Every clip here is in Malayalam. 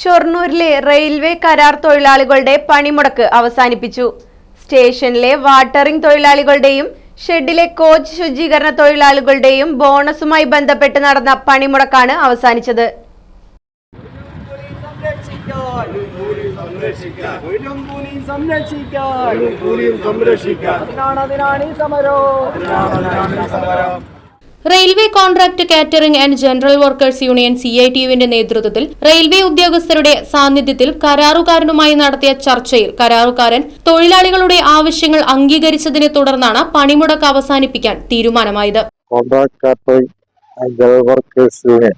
ഷൊർണൂരിലെ റെയിൽവേ കരാർ തൊഴിലാളികളുടെ പണിമുടക്ക് അവസാനിപ്പിച്ചു. സ്റ്റേഷനിലെ വാട്ടറിംഗ് തൊഴിലാളികളുടെയും ഷെഡിലെ കോച്ച് ശുചീകരണ തൊഴിലാളികളുടെയും ബോണസുമായി ബന്ധപ്പെട്ട് നടന്ന പണിമുടക്കാണ് അവസാനിച്ചത്. സംരക്ഷിക്കാൻ. Railway contract catering and general workers union C I T യുവിന്റെ നേതൃത്വത്തിൽ റെയിൽവേ ഉദ്യോഗസ്ഥരുടെ സാന്നിധ്യത്തിൽ കരാറുകാരനുമായി നടത്തിയ ചർച്ചയിൽ കരാറുകാരൻ തൊഴിലാളികളുടെ ആവശ്യങ്ങൾ അംഗീകരിച്ചതിനെ തുടർന്നാണ് പണിമുടക്ക് അവസാനിപ്പിക്കാൻ തീരുമാനമായത്. Contract catering and general workers union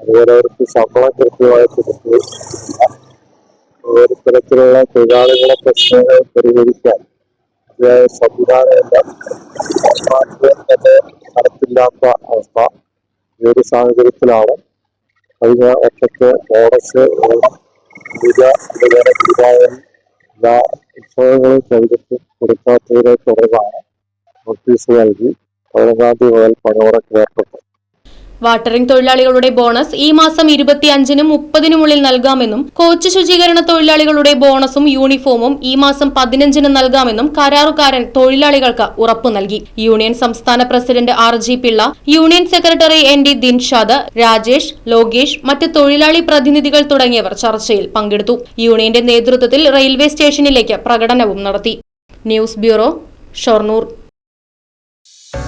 അതുപോലെ അവർക്ക് ശമ്പളം കൃത്യമായിട്ട് കിട്ടുകയില്ല ഒരു തരത്തിലുള്ള തൊഴിലാളികളെ പ്രശ്നങ്ങൾ പരിഹരിക്കാൻ സംവിധാനമില്ല. തന്നെ നടത്തില്ലാത്ത അവസ്ഥ ഈ ഒരു സാഹചര്യത്തിലാണ്. കഴിഞ്ഞ വർഷത്തെ ബോണസ് പൂജ അതുപോലെ ദീപാവലി എല്ലാ ഉത്സവങ്ങളും കഴിഞ്ഞിട്ട് കൊടുക്കാത്തതിനെ തുടർന്നാണ് നോട്ടീസ് നൽകി പതിനൊന്നാം തീയതി മുതൽ പണിമുടക്ക് ഏർപ്പെട്ടത് വാട്ടറിംഗ് തൊഴിലാളികളുടെ ബോണസ് ഈ മാസം ഇരുപത്തിയഞ്ചിനും മുപ്പതിനുമുള്ളിൽ നൽകാമെന്നും കോച്ച് ശുചീകരണ തൊഴിലാളികളുടെ ബോണസും യൂണിഫോമും ഈ മാസം പതിനഞ്ചിന് നൽകാമെന്നും കരാറുകാരൻ തൊഴിലാളികൾക്ക് ഉറപ്പു നൽകി. യൂണിയൻ സംസ്ഥാന president R G Pillai union secretary N D Dinshad Rajesh Lokesh മറ്റ് തൊഴിലാളി പ്രതിനിധികൾ തുടങ്ങിയവർ ചർച്ചയിൽ പങ്കെടുത്തു. യൂണിയന്റെ നേതൃത്വത്തിൽ റെയിൽവേ സ്റ്റേഷനിലേക്ക് പ്രകടനവും നടത്തി. News bureau Shoranur.